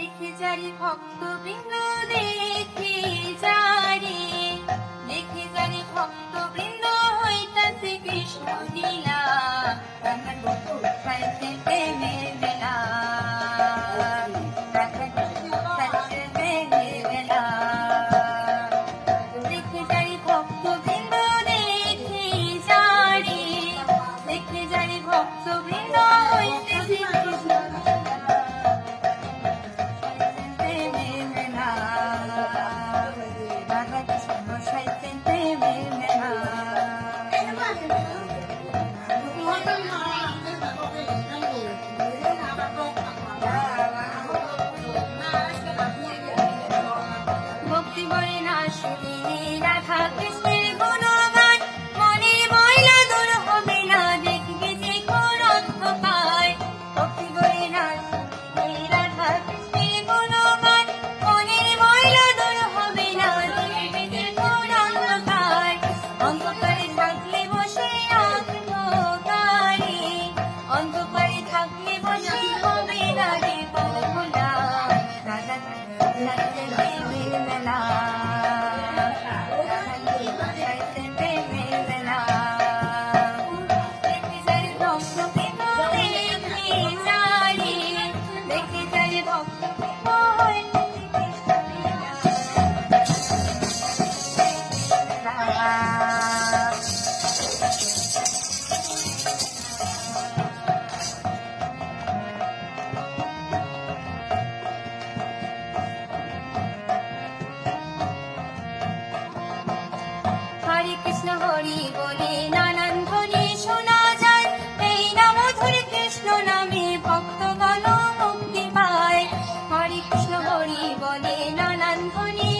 দেখে যারি ভক্ত বৃন্দ দেখে যারি। দেখে যারি ভক্ত বৃন্দ হইতাছে কৃষ্ণ লীলা। রাধা গোকুল খাইতে প্রেমের বেলা রাধা গোকুল খাইতে প্রেমের বেলা ভক্ত বৃন্দ হইতেছে ভক্তি বলে না လက်ကျင်လေးနဲ့လား হরি নানান ধ্বনি শোনা যায়। এই নাম ধরে কৃষ্ণ নামে ভক্তগণ মুক্তি পায়। হরি কৃষ্ণ হরি বলে নানান ধ্বনি